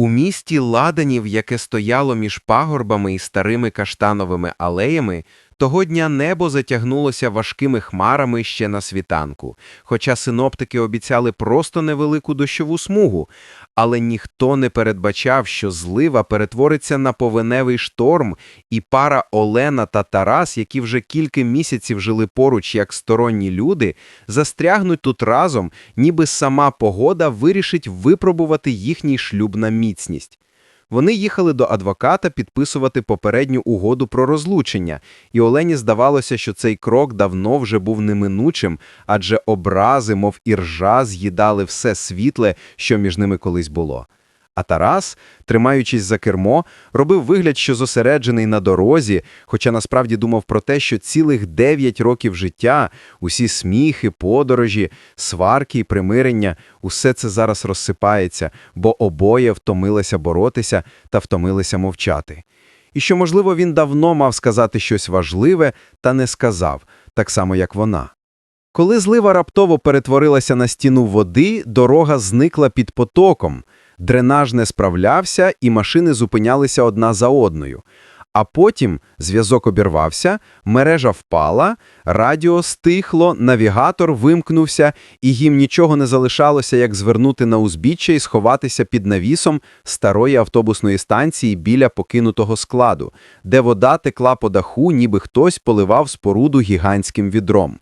У місті Ладанів, яке стояло між пагорбами і старими каштановими алеями, того дня небо затягнулося важкими хмарами ще на світанку, хоча синоптики обіцяли просто невелику дощову смугу, але ніхто не передбачав, що злива перетвориться на повеневий шторм, і пара Олена та Тарас, які вже кілька місяців жили поруч як сторонні люди, застрягнуть тут разом, ніби сама погода вирішить випробувати їхній шлюб на міцність. Вони їхали до адвоката підписувати попередню угоду про розлучення, і Олені здавалося, що цей крок давно вже був неминучим, адже образи, мов іржа, з'їдали все світле, що між ними колись було. А Тарас, тримаючись за кермо, робив вигляд, що зосереджений на дорозі, хоча насправді думав про те, що цілих дев'ять років життя, усі сміхи, подорожі, сварки і примирення – усе це зараз розсипається, бо обоє втомилися боротися та втомилися мовчати. І що, можливо, він давно мав сказати щось важливе, та не сказав, так само, як вона. Коли злива раптово перетворилася на стіну води, дорога зникла під потоком, дренаж не справлявся, і машини зупинялися одна за одною. А потім зв'язок обірвався, мережа впала, радіо стихло, навігатор вимкнувся, і їм нічого не залишалося, як звернути на узбіччя і сховатися під навісом старої автобусної станції біля покинутого складу, де вода текла по даху, ніби хтось поливав споруду гігантським відром.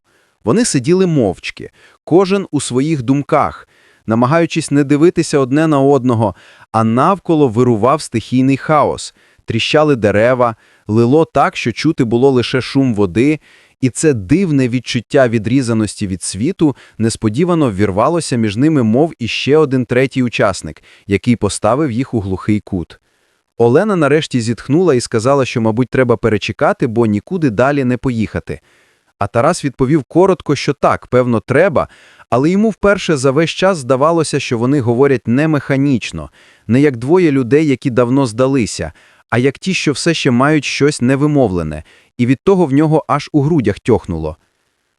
Вони сиділи мовчки, кожен у своїх думках, намагаючись не дивитися одне на одного, а навколо вирував стихійний хаос. Тріщали дерева, лило так, що чути було лише шум води, і це дивне відчуття відрізаності від світу несподівано ввірвалося між ними, мов іще один третій учасник, який поставив їх у глухий кут. Олена нарешті зітхнула і сказала, що, мабуть, треба перечекати, бо нікуди далі не поїхати. А Тарас відповів коротко, що так, певно, треба, але йому вперше за весь час здавалося, що вони говорять не механічно, не як двоє людей, які давно здалися, а як ті, що все ще мають щось невимовлене, і від того в нього аж у грудях тьохнуло.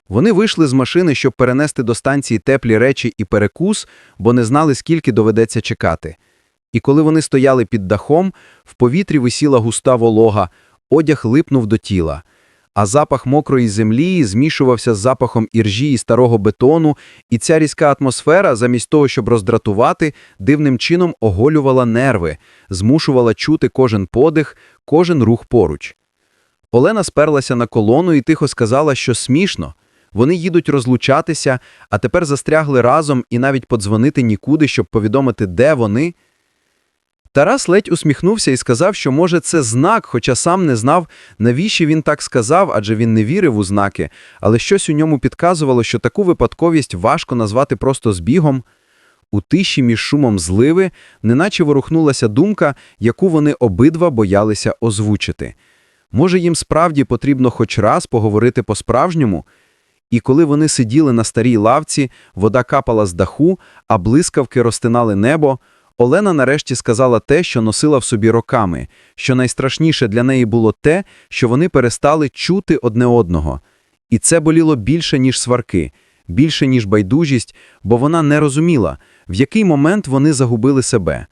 Вони вийшли з машини, щоб перенести до станції теплі речі і перекус, бо не знали, скільки доведеться чекати. І коли вони стояли під дахом, в повітрі висіла густа волога, одяг липнув до тіла а запах мокрої землі змішувався з запахом іржі і старого бетону, і ця різка атмосфера, замість того, щоб роздратувати, дивним чином оголювала нерви, змушувала чути кожен подих, кожен рух поруч. Олена сперлася на колону і тихо сказала, що смішно. Вони їдуть розлучатися, а тепер застрягли разом і навіть подзвонити нікуди, щоб повідомити, де вони – Тарас ледь усміхнувся і сказав, що, може, це знак, хоча сам не знав, навіщо він так сказав, адже він не вірив у знаки, але щось у ньому підказувало, що таку випадковість важко назвати просто збігом. У тиші між шумом зливи неначе ворухнулася думка, яку вони обидва боялися озвучити. Може, їм справді потрібно хоч раз поговорити по-справжньому? І коли вони сиділи на старій лавці, вода капала з даху, а блискавки розтинали небо, Олена нарешті сказала те, що носила в собі роками, що найстрашніше для неї було те, що вони перестали чути одне одного. І це боліло більше, ніж сварки, більше, ніж байдужість, бо вона не розуміла, в який момент вони загубили себе.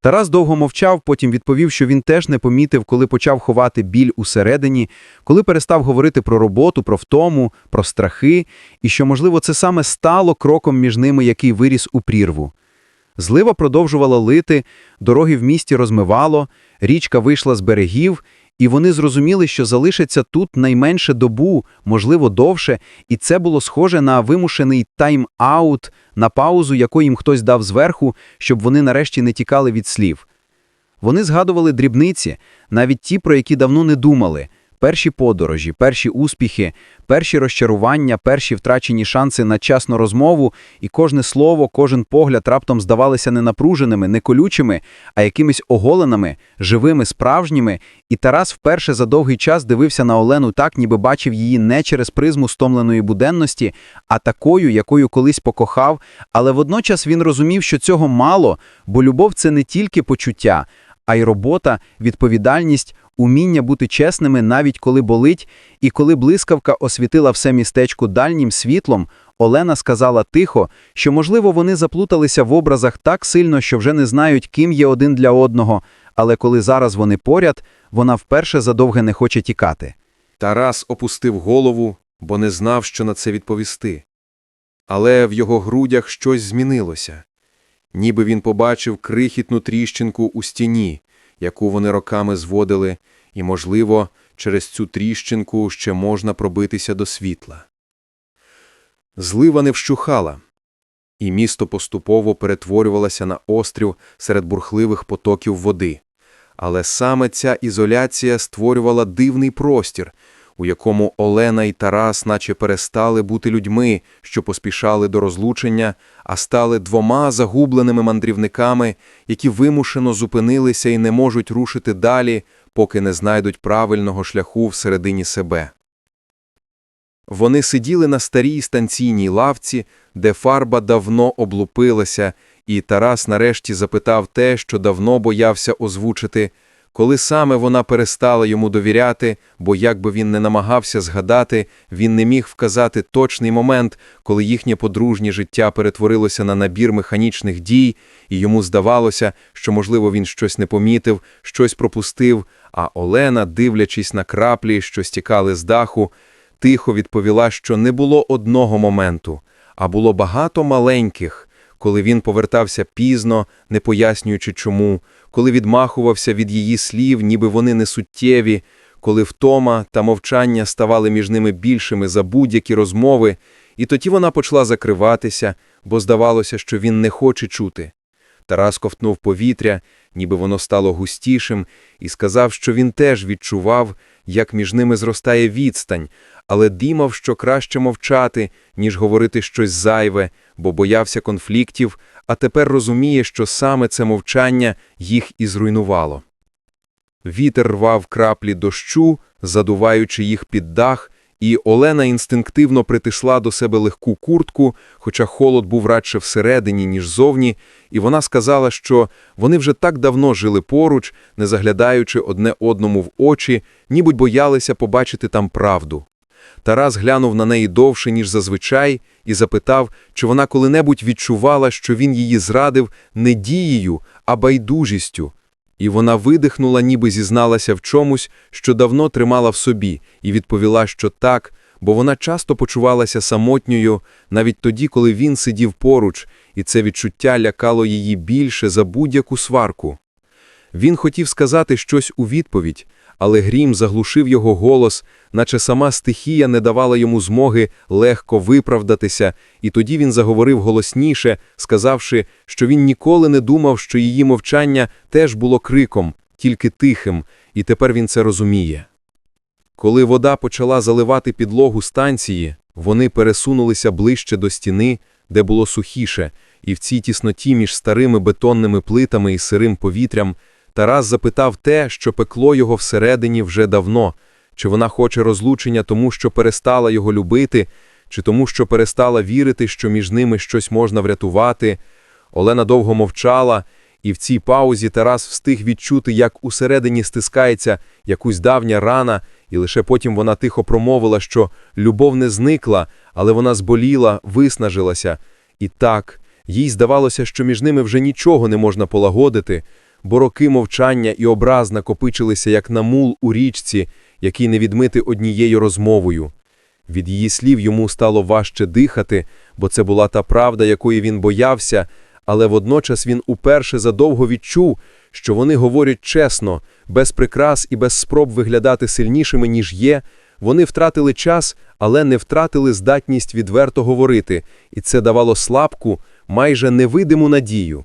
Тарас довго мовчав, потім відповів, що він теж не помітив, коли почав ховати біль усередині, коли перестав говорити про роботу, про втому, про страхи, і що, можливо, це саме стало кроком між ними, який виріс у прірву. Злива продовжувала лити, дороги в місті розмивало, річка вийшла з берегів, і вони зрозуміли, що залишаться тут найменше добу, можливо, довше, і це було схоже на вимушений тайм-аут, на паузу, яку їм хтось дав зверху, щоб вони нарешті не тікали від слів. Вони згадували дрібниці, навіть ті, про які давно не думали. Перші подорожі, перші успіхи, перші розчарування, перші втрачені шанси на часну розмову, і кожне слово, кожен погляд раптом здавалися не напруженими, не колючими, а якимись оголеними, живими, справжніми. І Тарас вперше за довгий час дивився на Олену так, ніби бачив її не через призму стомленої буденності, а такою, якою колись покохав. Але водночас він розумів, що цього мало, бо любов це не тільки почуття, а й робота, відповідальність уміння бути чесними навіть коли болить, і коли блискавка освітила все містечко дальнім світлом, Олена сказала тихо, що, можливо, вони заплуталися в образах так сильно, що вже не знають, ким є один для одного, але коли зараз вони поряд, вона вперше задовге не хоче тікати. Тарас опустив голову, бо не знав, що на це відповісти. Але в його грудях щось змінилося. Ніби він побачив крихітну тріщинку у стіні, яку вони роками зводили, і, можливо, через цю тріщинку ще можна пробитися до світла. Злива не вщухала, і місто поступово перетворювалося на острів серед бурхливих потоків води. Але саме ця ізоляція створювала дивний простір, у якому Олена і Тарас наче перестали бути людьми, що поспішали до розлучення, а стали двома загубленими мандрівниками, які вимушено зупинилися і не можуть рушити далі, поки не знайдуть правильного шляху всередині себе. Вони сиділи на старій станційній лавці, де фарба давно облупилася, і Тарас нарешті запитав те, що давно боявся озвучити, коли саме вона перестала йому довіряти, бо як би він не намагався згадати, він не міг вказати точний момент, коли їхнє подружнє життя перетворилося на набір механічних дій, і йому здавалося, що, можливо, він щось не помітив, щось пропустив, а Олена, дивлячись на краплі, що стікали з даху, тихо відповіла, що не було одного моменту, а було багато маленьких, коли він повертався пізно, не пояснюючи чому, коли відмахувався від її слів, ніби вони не суттєві, коли втома та мовчання ставали між ними більшими за будь-які розмови, і тоді вона почала закриватися, бо здавалося, що він не хоче чути. Тарас ковтнув повітря, ніби воно стало густішим, і сказав, що він теж відчував, як між ними зростає відстань, але дімав, що краще мовчати, ніж говорити щось зайве, бо боявся конфліктів, а тепер розуміє, що саме це мовчання їх і зруйнувало. Вітер рвав краплі дощу, задуваючи їх під дах, і Олена інстинктивно притисла до себе легку куртку, хоча холод був радше всередині, ніж зовні, і вона сказала, що вони вже так давно жили поруч, не заглядаючи одне одному в очі, ніби боялися побачити там правду. Тарас глянув на неї довше, ніж зазвичай, і запитав, чи вона коли-небудь відчувала, що він її зрадив не дією, а байдужістю. І вона видихнула, ніби зізналася в чомусь, що давно тримала в собі, і відповіла, що так, бо вона часто почувалася самотньою, навіть тоді, коли він сидів поруч, і це відчуття лякало її більше за будь-яку сварку. Він хотів сказати щось у відповідь, але грім заглушив його голос, наче сама стихія не давала йому змоги легко виправдатися, і тоді він заговорив голосніше, сказавши, що він ніколи не думав, що її мовчання теж було криком, тільки тихим, і тепер він це розуміє. Коли вода почала заливати підлогу станції, вони пересунулися ближче до стіни, де було сухіше, і в цій тісноті між старими бетонними плитами і сирим повітрям Тарас запитав те, що пекло його всередині вже давно, чи вона хоче розлучення тому, що перестала його любити, чи тому, що перестала вірити, що між ними щось можна врятувати. Олена довго мовчала, і в цій паузі Тарас встиг відчути, як усередині стискається якусь давня рана, і лише потім вона тихо промовила, що любов не зникла, але вона зболіла, виснажилася. І так, їй здавалося, що між ними вже нічого не можна полагодити, бо роки мовчання і образ накопичилися, як на мул у річці, який не відмити однією розмовою. Від її слів йому стало важче дихати, бо це була та правда, якої він боявся, але водночас він уперше задовго відчув, що вони говорять чесно, без прикрас і без спроб виглядати сильнішими, ніж є. Вони втратили час, але не втратили здатність відверто говорити, і це давало слабку, майже невидиму надію.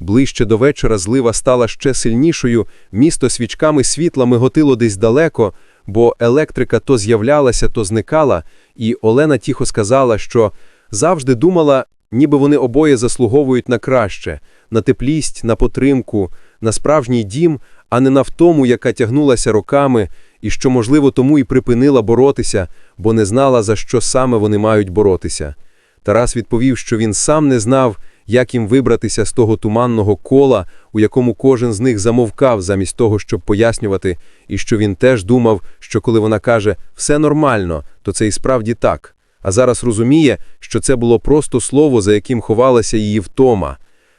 Ближче до вечора злива стала ще сильнішою, місто свічками світла миготило десь далеко, бо електрика то з'являлася, то зникала, і Олена тихо сказала, що завжди думала, ніби вони обоє заслуговують на краще, на теплість, на потримку, на справжній дім, а не на втому, яка тягнулася роками, і що, можливо, тому і припинила боротися, бо не знала, за що саме вони мають боротися. Тарас відповів, що він сам не знав, як їм вибратися з того туманного кола, у якому кожен з них замовкав замість того, щоб пояснювати, і що він теж думав, що коли вона каже «все нормально», то це і справді так. А зараз розуміє, що це було просто слово, за яким ховалася її втома.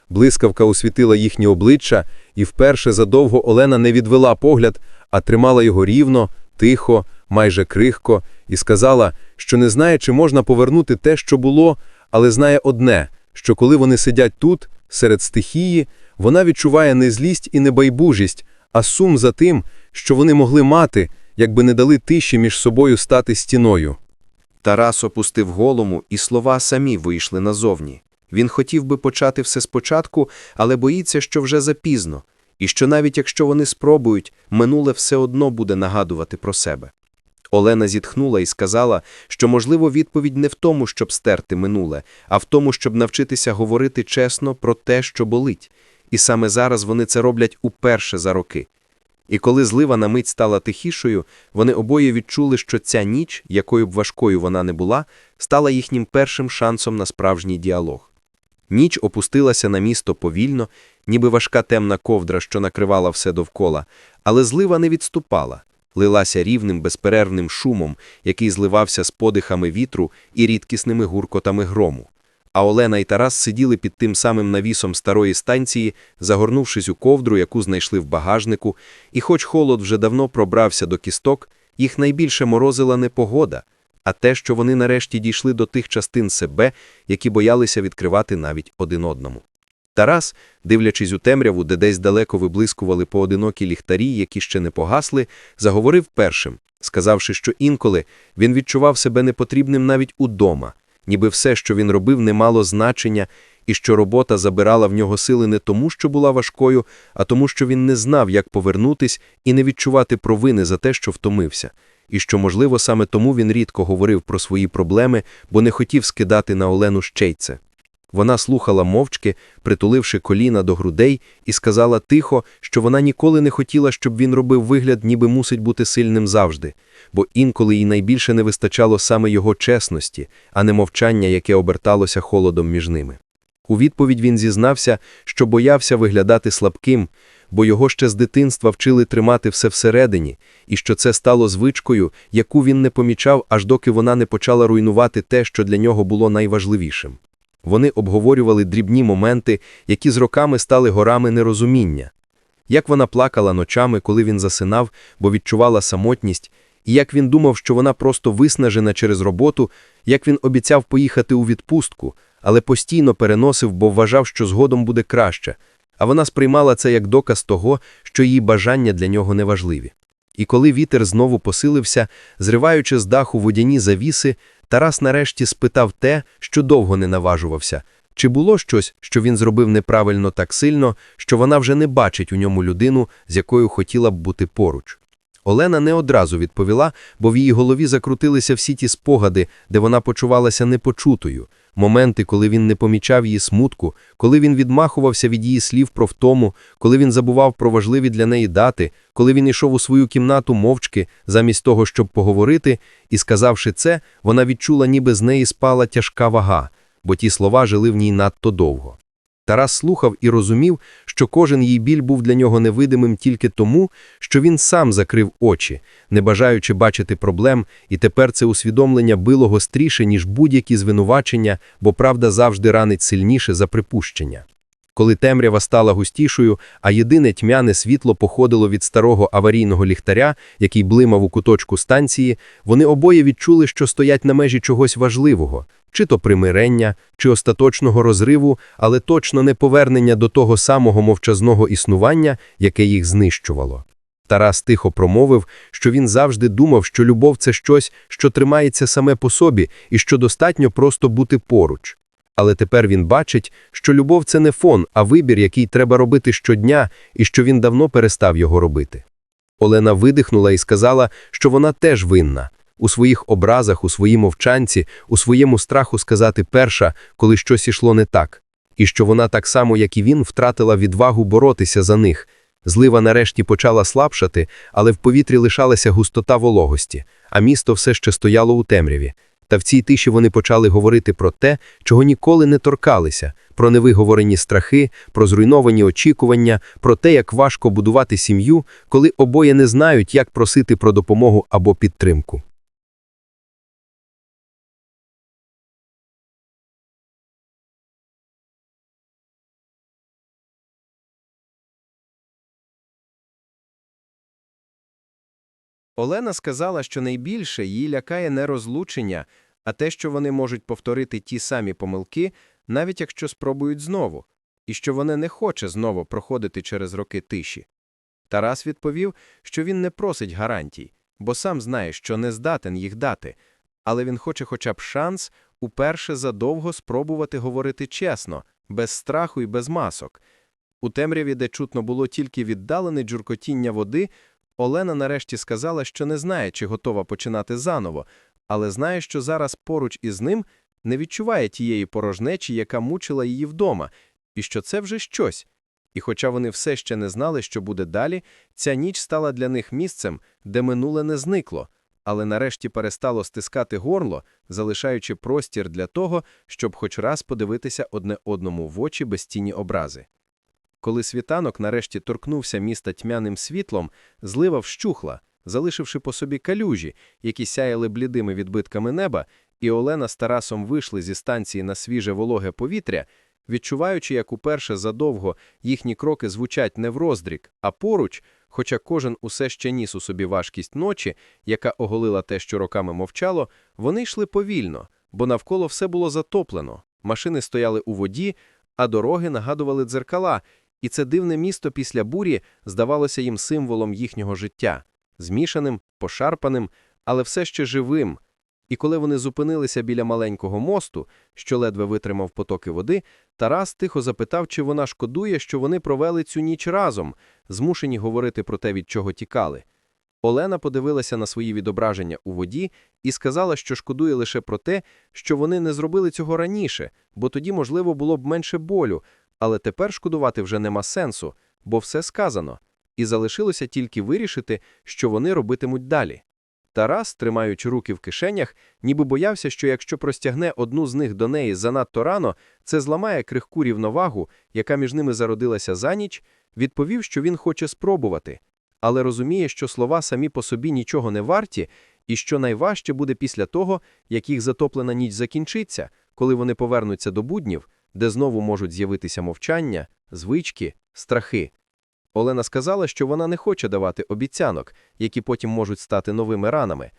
Блискавка освітила їхні обличчя, і вперше задовго Олена не відвела погляд, а тримала його рівно, тихо, майже крихко, і сказала, що не знає, чи можна повернути те, що було, але знає одне, що коли вони сидять тут, серед стихії, вона відчуває не злість і не байдужість, а сум за тим, що вони могли мати, якби не дали тиші між собою стати стіною. Тарас опустив голому, і слова самі вийшли назовні. Він хотів би почати все спочатку, але боїться, що вже запізно, і що навіть якщо вони спробують, минуле все одно буде нагадувати про себе. Олена зітхнула і сказала, що, можливо, відповідь не в тому, щоб стерти минуле, а в тому, щоб навчитися говорити чесно про те, що болить. І саме зараз вони це роблять уперше за роки. І коли злива на мить стала тихішою, вони обоє відчули, що ця ніч, якою б важкою вона не була, стала їхнім першим шансом на справжній діалог. Ніч опустилася на місто повільно, ніби важка темна ковдра, що накривала все довкола, але злива не відступала, лилася рівним безперервним шумом, який зливався з подихами вітру і рідкісними гуркотами грому. А Олена і Тарас сиділи під тим самим навісом старої станції, загорнувшись у ковдру, яку знайшли в багажнику, і хоч холод вже давно пробрався до кісток, їх найбільше морозила не погода, а те, що вони нарешті дійшли до тих частин себе, які боялися відкривати навіть один одному. Тарас, дивлячись у темряву, де десь далеко виблискували поодинокі ліхтарі, які ще не погасли, заговорив першим, сказавши, що інколи він відчував себе непотрібним навіть удома, ніби все, що він робив, не мало значення, і що робота забирала в нього сили не тому, що була важкою, а тому, що він не знав, як повернутись і не відчувати провини за те, що втомився, і що, можливо, саме тому він рідко говорив про свої проблеми, бо не хотів скидати на Олену ще й це. Вона слухала мовчки, притуливши коліна до грудей, і сказала тихо, що вона ніколи не хотіла, щоб він робив вигляд, ніби мусить бути сильним завжди, бо інколи їй найбільше не вистачало саме його чесності, а не мовчання, яке оберталося холодом між ними. У відповідь він зізнався, що боявся виглядати слабким, бо його ще з дитинства вчили тримати все всередині, і що це стало звичкою, яку він не помічав, аж доки вона не почала руйнувати те, що для нього було найважливішим. Вони обговорювали дрібні моменти, які з роками стали горами нерозуміння. Як вона плакала ночами, коли він засинав, бо відчувала самотність, і як він думав, що вона просто виснажена через роботу, як він обіцяв поїхати у відпустку, але постійно переносив, бо вважав, що згодом буде краще, а вона сприймала це як доказ того, що її бажання для нього неважливі. І коли вітер знову посилився, зриваючи з даху водяні завіси, Тарас нарешті спитав те, що довго не наважувався, чи було щось, що він зробив неправильно так сильно, що вона вже не бачить у ньому людину, з якою хотіла б бути поруч. Олена не одразу відповіла, бо в її голові закрутилися всі ті спогади, де вона почувалася непочутою, моменти, коли він не помічав її смутку, коли він відмахувався від її слів про втому, коли він забував про важливі для неї дати, коли він йшов у свою кімнату мовчки, замість того, щоб поговорити, і, сказавши це, вона відчула, ніби з неї спала тяжка вага, бо ті слова жили в ній надто довго. Тарас слухав і розумів, що кожен її біль був для нього невидимим тільки тому, що він сам закрив очі, не бажаючи бачити проблем, і тепер це усвідомлення било гостріше, ніж будь-які звинувачення, бо правда завжди ранить сильніше за припущення. Коли темрява стала густішою, а єдине тьмяне світло походило від старого аварійного ліхтаря, який блимав у куточку станції, вони обоє відчули, що стоять на межі чогось важливого, чи то примирення, чи остаточного розриву, але точно не повернення до того самого мовчазного існування, яке їх знищувало. Тарас тихо промовив, що він завжди думав, що любов це щось, що тримається саме по собі, і що достатньо просто бути поруч. Але тепер він бачить, що любов це не фон, а вибір, який треба робити щодня, і що він давно перестав його робити. Олена видихнула і сказала, що вона теж винна. У своїх образах, у своїй мовчанці, у своєму страху сказати перша, коли щось ішло не так, і що вона так само, як і він, втратила відвагу боротися за них. Злива нарешті почала слабшати, але в повітрі лишалася густота вологості, а місто все ще стояло у темряві. Та в цій тиші вони почали говорити про те, чого ніколи не торкалися, про невиговорені страхи, про зруйновані очікування, про те, як важко будувати сім'ю, коли обоє не знають, як просити про допомогу або підтримку. Олена сказала, що найбільше її лякає не розлучення, а те, що вони можуть повторити ті самі помилки, навіть якщо спробують знову, і що вона не хоче знову проходити через роки тиші. Тарас відповів, що він не просить гарантій, бо сам знає, що не здатен їх дати, але він хоче хоча б шанс уперше задовго спробувати говорити чесно, без страху і без масок. У темряві, де чутно було тільки віддалене джуркотіння води, Олена нарешті сказала, що не знає, чи готова починати заново, але знає, що зараз поруч із ним не відчуває тієї порожнечі, яка мучила її вдома, і що це вже щось. І хоча вони все ще не знали, що буде далі, ця ніч стала для них місцем, де минуле не зникло, але нарешті перестало стискати горло, залишаючи простір для того, щоб хоч раз подивитися одне одному в очі без тіні образи. Коли світанок нарешті торкнувся міста тьмяним світлом, злива вщухла, залишивши по собі калюжі, які сяяли блідими відбитками неба, і Олена з Тарасом вийшли зі станції на свіже вологе повітря, відчуваючи, як уперше задовго їхні кроки звучать не в роздрік, а поруч, хоча кожен усе ще ніс у собі важкість ночі, яка оголила те, що роками мовчало, вони йшли повільно, бо навколо все було затоплено, машини стояли у воді, а дороги нагадували дзеркала, і це дивне місто після бурі здавалося їм символом їхнього життя, змішаним, пошарпаним, але все ще живим. І коли вони зупинилися біля маленького мосту, що ледве витримав потоки води, Тарас тихо запитав, чи вона шкодує, що вони провели цю ніч разом, змушені говорити про те, від чого тікали. Олена подивилася на свої відображення у воді і сказала, що шкодує лише про те, що вони не зробили цього раніше, бо тоді, можливо, було б менше болю, але тепер шкодувати вже нема сенсу, бо все сказано, і залишилося тільки вирішити, що вони робитимуть далі. Тарас, тримаючи руки в кишенях, ніби боявся, що якщо простягне одну з них до неї занадто рано, це зламає крихку рівновагу, яка між ними зародилася за ніч, відповів, що він хоче спробувати, але розуміє, що слова самі по собі нічого не варті, і що найважче буде після того, як їх затоплена ніч закінчиться, коли вони повернуться до буднів, де знову можуть з'явитися мовчання, звички, страхи. Олена сказала, що вона не хоче давати обіцянок, які потім можуть стати новими ранами,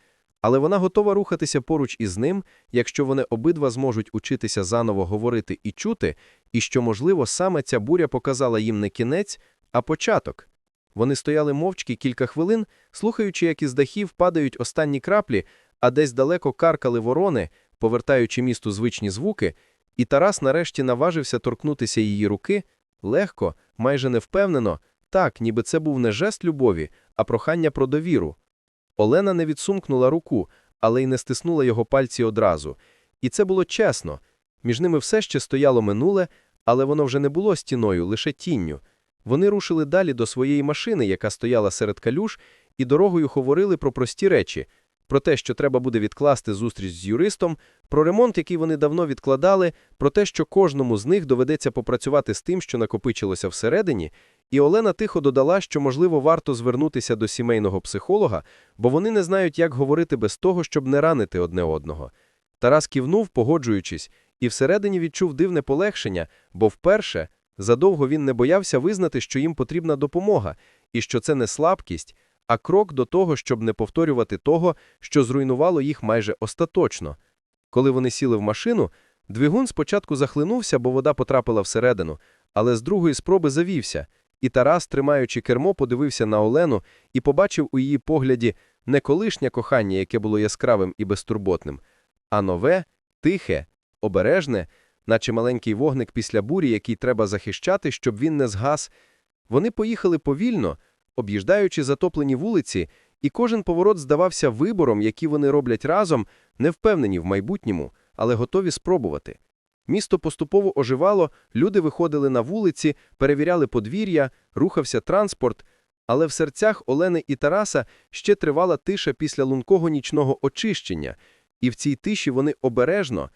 але вона готова рухатися поруч із ним, якщо вони обидва зможуть учитися заново говорити і чути, і що, можливо, саме ця буря показала їм не кінець, а початок. Вони стояли мовчки кілька хвилин, слухаючи, як із дахів падають останні краплі, а десь далеко каркали ворони, повертаючи місту звичні звуки, і Тарас нарешті наважився торкнутися її руки, легко, майже невпевнено, так, ніби це був не жест любові, а прохання про довіру. Олена не відсумкнула руку, але й не стиснула його пальці одразу. І це було чесно. Між ними все ще стояло минуле, але воно вже не було стіною, лише тінню. Вони рушили далі до своєї машини, яка стояла серед калюж, і дорогою говорили про прості речі, про те, що треба буде відкласти зустріч з юристом, про ремонт, який вони давно відкладали, про те, що кожному з них доведеться попрацювати з тим, що накопичилося всередині, і Олена тихо додала, що, можливо, варто звернутися до сімейного психолога, бо вони не знають, як говорити без того, щоб не ранити одне одного. Тарас кивнув, погоджуючись, і всередині відчув дивне полегшення, бо вперше задовго він не боявся визнати, що їм потрібна допомога, і що це не слабкість, а крок до того, щоб не повторювати того, що зруйнувало їх майже остаточно. Коли вони сіли в машину, двигун спочатку захлинувся, бо вода потрапила всередину, але з другої спроби завівся, і Тарас, тримаючи кермо, подивився на Олену і побачив у її погляді не колишнє кохання, яке було яскравим і безтурботним, а нове, тихе, обережне, наче маленький вогник після бурі, який треба захищати, щоб він не згас. Вони поїхали повільно, об'їждаючи затоплені вулиці, і кожен поворот здавався вибором, який вони роблять разом, не впевнені в майбутньому, але готові спробувати. Місто поступово оживало, люди виходили на вулиці, перевіряли подвір'я, рухався транспорт, але в серцях Олени і Тараса ще тривала тиша після лункого нічного очищення, І в цій тиші вони обережно,